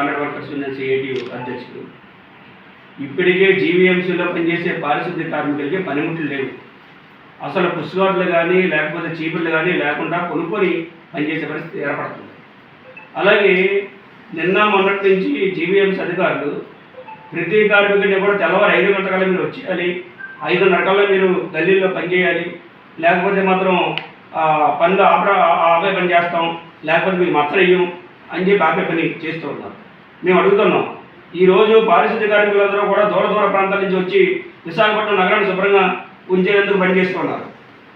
Contract workers union CIT అధ్యక్షుడు. ఇప్పటికే జీవీఎంసీలో పనిచేసే పారిశుద్ధ్య కార్మికులకి పనిముట్లు లేవు. అసలు పుష్గార్డులు కానీ లేకపోతే చీపుర్లు కానీ లేకుండా కొనుక్కొని పనిచేసే పరిస్థితి ఏర్పడుతుంది. అలాగే నిన్న మొన్నటి నుంచి జీవీఎంసీ అధికారులు ప్రతి కార్మికుడిని కూడా తెల్లవారు ఐదు గంటల మీరు వచ్చేయాలి ఐదు కల్లా మీరు గల్లీల్లో పనిచేయాలి లేకపోతే మాత్రం ఆ, పనులు ఆప ఆపే పని చేస్తాం లేకపోతే మీకు మచ్చరయ్యం అని చెప్పి ఆపే పని చేస్తూ ఉన్నారు. మేము అడుగుతున్నాం. ఈరోజు పారిశుద్ధ్య కార్మికులందరూ కూడా దూర దూర ప్రాంతాల నుంచి వచ్చి విశాఖపట్నం నగరాన్ని శుభ్రంగా ఉంచేందుకు పనిచేస్తున్నారు.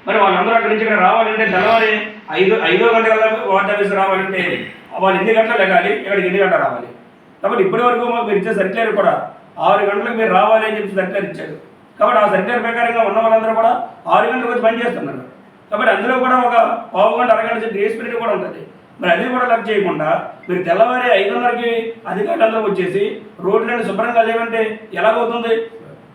మరి వాళ్ళందరూ అక్కడి నుంచి ఇక్కడ రావాలంటే తెల్లవారి ఐదు ఐదో గంట కదా వార్డ్ ఆఫీస్ రావాలంటే వాళ్ళు ఎన్ని గంటలు లెగాలి? ఇక్కడికి ఎన్ని గంటలు రావాలి? కాబట్టి ఇప్పటి వరకు మాకు మీరు ఇచ్చే సర్క్యులర్ కూడా ఆరు గంటలకు మీరు రావాలి అని చెప్పి సర్క్యులర్ ఇచ్చారు. కాబట్టి ఆ సర్క్యులర్ ప్రకారంగా ఉన్న వాళ్ళందరూ కూడా ఆరు గంటలకు వచ్చి పని చేస్తున్నారు కాబట్టి అందులో కూడా ఒక పావు గంట అరగంట సేపు గ్రేస్ పీరియడ్ కూడా ఉంటుంది. మరి అది కూడా లెక్క చేయకుండా మీరు తెల్లవారి ఐదున్నరకి అధికారులందరూ వచ్చేసి రోడ్లన్నీ శుభ్రంగా లేవంటే ఎలాగవుతుంది?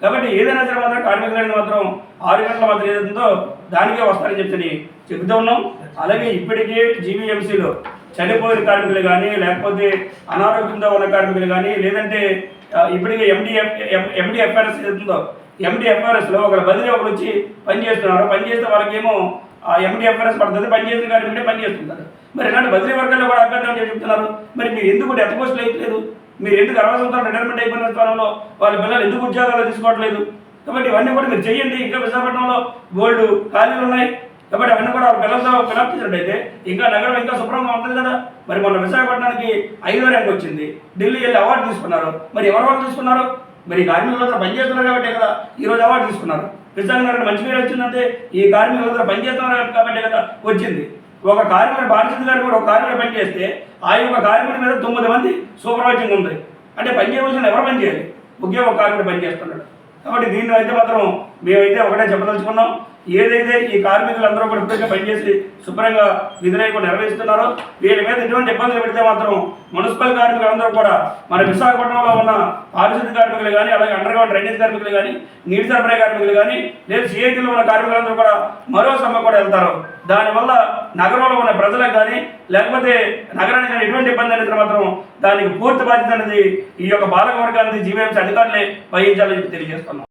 కాబట్టి ఏదైనా సరే మాత్రం కార్మికులని మాత్రం ఆరు గంటల మాత్రం ఏదైతుందో దానికే వస్తారని చెప్తని చెబుతూ ఉన్నాం. అలాగే ఇప్పటికే జీవీఎంసీలో చనిపోయిన కార్మికులు కానీ లేకపోతే అనారోగ్యంతో ఉన్న కార్మికులు కానీ లేదంటే ఇప్పటికే ఎండిఎఫ్ ఎండిఎఫ్ఆర్ఎస్ ఏదైతుందో ఎండిఎఫ్ఆర్ఎస్లో ఒకరు బదిలీ ఒకరు వచ్చి పని చేస్తున్నారు పని చేస్తే వాళ్ళకేమో ఆ పడుతుంది పని చేసిన కార్మికుడే పని చేస్తున్నారు మరి ఇలాంటి బదిలీ వర్గాల్లో కూడా అభ్యర్థం చెప్తున్నారు. మరి మీరు ఎందుకు డెత్ పోస్టులు వేయట్లేదు మీరు ఎందుకు అరవై సంవత్సరాలు రిటైర్మెంట్ అయిపోయిన స్థానంలో వాళ్ళ పిల్లలు ఎందుకు ఉద్యోగాలు తీసుకోవట్లేదు? కాబట్టి ఇవన్నీ కూడా మీరు చేయండి. ఇంకా విశాఖపట్నంలో గోల్డ్ ఖాళీలు ఉన్నాయి. కాబట్టి అవన్నీ కూడా పిల్లలతో ఫిలప్ చేసినట్టయితే ఇంకా నగరం ఇంకా శుభ్రంగా ఉంటుంది కదా. మరి మొన్న విశాఖపట్నానికి ఐదో ర్యాంక్ వచ్చింది. ఢిల్లీ వెళ్ళి అవార్డు తీసుకున్నారు. మరి ఎవరు వాళ్ళు తీసుకున్నారు? మరి కార్మికులు పనిచేస్తున్నారు కాబట్టి కదా. ఈరోజు అవార్డు తీసుకున్నారు. విశాఖనగరం మంచి పేరు వచ్చిందంటే ఈ కార్మికులందరూ పనిచేస్తున్నారు కాబట్టి కదా వచ్చింది. ఒక కార్మికుడు బాలచంద్ర గారు కూడా ఒక కార్మికుడు పనిచేస్తే ఆ యొక్క కార్మికుడి మీద తొమ్మిది మంది సూపర్వైజింగ్ ఉంది అంటే పనిచేయవలసిన ఎవరు పని చేయాలి ఒకే ఒక కార్మికుడు పనిచేస్తున్నాడు కాబట్టి దీన్ని అయితే మాత్రం మేమైతే ఒకటే చెప్పదలుచుకున్నాం. ఏదైతే ఈ కార్మికులందరూ కూడా ఇప్పటికే పనిచేసి శుభ్రంగా విధులైపు నిర్వహిస్తున్నారో వీళ్ళ మీద ఎటువంటి ఇబ్బందులు పెడితే మాత్రం మున్సిపల్ కార్మికులందరూ కూడా మన విశాఖపట్నంలో ఉన్న పారిశుద్ధ కార్మికులు కానీ అలాగే అండర్ గ్రౌండ్ డ్రైనేజ్ కార్మికులు కానీ నీటి సరఫరా కార్మికులు కానీ లేదు సిఐటీలో ఉన్న కార్మికులందరూ కూడా మరో సమ్మె కూడా వెళ్తారు. దానివల్ల నగరంలో ఉన్న ప్రజలకు కానీ లేకపోతే నగరానికి కానీ ఎటువంటి ఇబ్బంది అనేది మాత్రం దానికి పూర్తి బాధ్యత అనేది ఈ యొక్క బాలక వర్గానికి జీవీఎంసీ అధికారులే వహించాలని చెప్పి తెలియజేస్తున్నాం.